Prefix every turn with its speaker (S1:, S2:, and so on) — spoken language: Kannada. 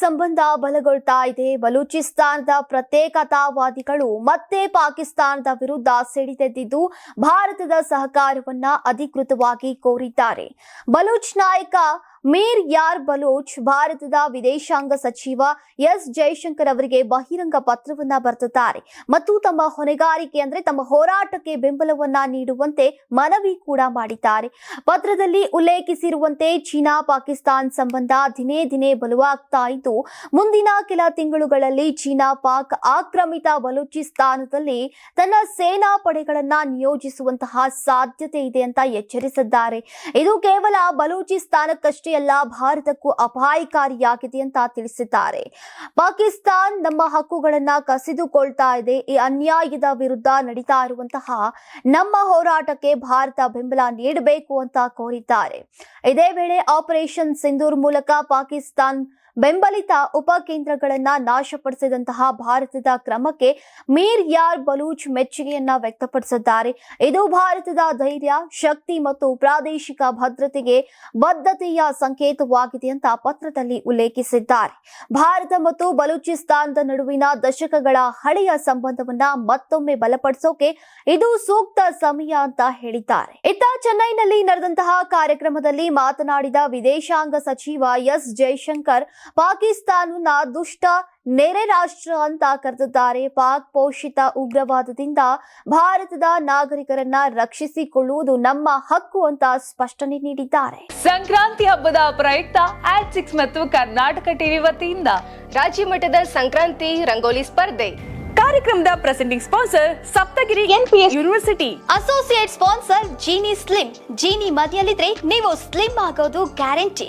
S1: ಸಂಬಂಧ ಬಲಗೊಳ್ತಾ ಇದೆ. ಬಲೂಚಿಸ್ತಾನದ ಪ್ರತ್ಯೇಕತಾವಾದಿಗಳು ಮತ್ತೆ ಪಾಕಿಸ್ತಾನದ ವಿರುದ್ಧ ಸಿಡಿದೆದ್ದಿದ್ದು ಭಾರತದ ಸಹಕಾರವನ್ನ ಅಧಿಕೃತವಾಗಿ ಕೋರಿದ್ದಾರೆ. ಬಲೂಚ್ ನಾಯಕ ಮೀರ್ ಯಾರ್ ಬಲೂಚ್, ಭಾರತದ ವಿದೇಶಾಂಗ ಸಚಿವ ಎಸ್ ಜೈಶಂಕರ್ ಅವರಿಗೆ ಬಹಿರಂಗ ಪತ್ರವನ್ನ ಬರೆದಿದ್ದಾರೆ. ಮತ್ತು ತಮ್ಮ ಹೊಣೆಗಾರಿಕೆ ಅಂದ್ರೆ ತಮ್ಮ ಹೋರಾಟಕ್ಕೆ ಬೆಂಬಲವನ್ನ ನೀಡುವಂತೆ ಮನವಿ ಕೂಡ ಮಾಡಿದ್ದಾರೆ. ಪತ್ರದಲ್ಲಿ ಉಲ್ಲೇಖಿಸಿರುವಂತೆ ಚೀನಾ, ಪಾಕಿಸ್ತಾನ್ ಸಂಬಂಧ ದಿನೇ ದಿನೇ ಬಲವಾಗ್ತಾ ಇದ್ದು, ಮುಂದಿನ ಕೆಲ ತಿಂಗಳುಗಳಲ್ಲಿ ಚೀನಾ ಪಾಕ್ ಆಕ್ರಮಿತ ಬಲೂಚಿಸ್ತಾನದಲ್ಲಿ ತನ್ನ ಸೇನಾ ಪಡೆಗಳನ್ನ ನಿಯೋಜಿಸುವಂತಹ ಸಾಧ್ಯತೆ ಇದೆ ಅಂತ ಎಚ್ಚರಿಸಿದ್ದಾರೆ. ಇದು ಕೇವಲ ಬಲೂಚಿಸ್ತಾನಕ್ಕಷ್ಟೇ ಅಲ್ಲ ಭಾರತಕ್ಕೂ ಅಪಾಯಕಾರಿಯಾಗಿದೆ ಅಂತ ತಿಳಿಸಿದ್ದಾರೆ. ಪಾಕಿಸ್ತಾನ್ ನಮ್ಮ ಹಕ್ಕುಗಳನ್ನ ಕಸಿದುಕೊಳ್ತಾ ಇದೆ. ಈ ಅನ್ಯಾಯದ ವಿರುದ್ಧ ನಡೀತಾ ಇರುವಂತಹ ನಮ್ಮ ಹೋರಾಟಕ್ಕೆ ಭಾರತ ಬೆಂಬಲ ನೀಡಬೇಕು ಅಂತ ಕೋರಿದ್ದಾರೆ. ಇದೇ ವೇಳೆ ಆಪರೇಷನ್ ಸಿಂಧೂರ್ ಮೂಲಕ ಪಾಕಿಸ್ತಾನ್ ಬೆಂಬಲಿತ ಉಪಕೇಂದ್ರಗಳನ್ನ ನಾಶಪಡಿಸಿದಂತಹ ಭಾರತದ ಕ್ರಮಕ್ಕೆ ಮೀರ್ ಯಾರ್ ಬಲೂಚ್ ಮೆಚ್ಚುಗೆಯನ್ನ ವ್ಯಕ್ತಪಡಿಸಿದ್ದಾರೆ. ಇದು ಭಾರತದ ಧೈರ್ಯ, ಶಕ್ತಿ ಮತ್ತು ಪ್ರಾದೇಶಿಕ ಭದ್ರತೆಗೆ ಬದ್ಧತೆಯ ಸಂಕೇತವಾಗಿದೆ ಅಂತ ಪತ್ರದಲ್ಲಿ ಉಲ್ಲೇಖಿಸಿದ್ದಾರೆ. ಭಾರತ ಮತ್ತು ಬಲೂಚಿಸ್ತಾನದ ನಡುವಿನ ದಶಕಗಳ ಹಳೆಯ ಸಂಬಂಧವನ್ನ ಮತ್ತೊಮ್ಮೆ ಬಲಪಡಿಸೋಕೆ ಇದು ಸೂಕ್ತ ಸಮಯ ಅಂತ ಹೇಳಿದ್ದಾರೆ. ಇತ್ತ ಚೆನ್ನೈನಲ್ಲಿ ನಡೆದಂತಹ ಕಾರ್ಯಕ್ರಮದಲ್ಲಿ ಮಾತನಾಡಿದ ವಿದೇಶಾಂಗ ಸಚಿವ ಎಸ್ ಜೈಶಂಕರ್, ಪಾಕಿಸ್ತಾನವನ್ನ ದುಷ್ಟ ನೆರೆ ರಾಷ್ಟ್ರ ಅಂತ ಕರೆದಿದ್ದಾರೆ. ಪಾಕ್ ಪೋಷಿತ ಉಗ್ರವಾದದಿಂದ ಭಾರತದ ನಾಗರಿಕರನ್ನ ರಕ್ಷಿಸಿಕೊಳ್ಳುವುದು ನಮ್ಮ ಹಕ್ಕು ಅಂತ ಸ್ಪಷ್ಟನೆ ನೀಡಿದ್ದಾರೆ.
S2: ಸಂಕ್ರಾಂತಿ ಹಬ್ಬದ ಪ್ರಯುಕ್ತ ಆಟ್ಸಿಕ್ಸ್ ಮತ್ತು ಕರ್ನಾಟಕ ಟಿವಿ ವತಿಯಿಂದ
S3: ರಾಜ್ಯ ಮಟ್ಟದ ಸಂಕ್ರಾಂತಿ ರಂಗೋಲಿ ಸ್ಪರ್ಧೆ.
S4: ಕಾರ್ಯಕ್ರಮದ presenting sponsor Saptagiri NPS university
S1: associate sponsor Jeeni slim. Jeeni ಮನೆಯಲ್ಲಿದ್ರೆ ನೀವು ಸ್ಲಿಮ್ ಆಗೋದು guarantee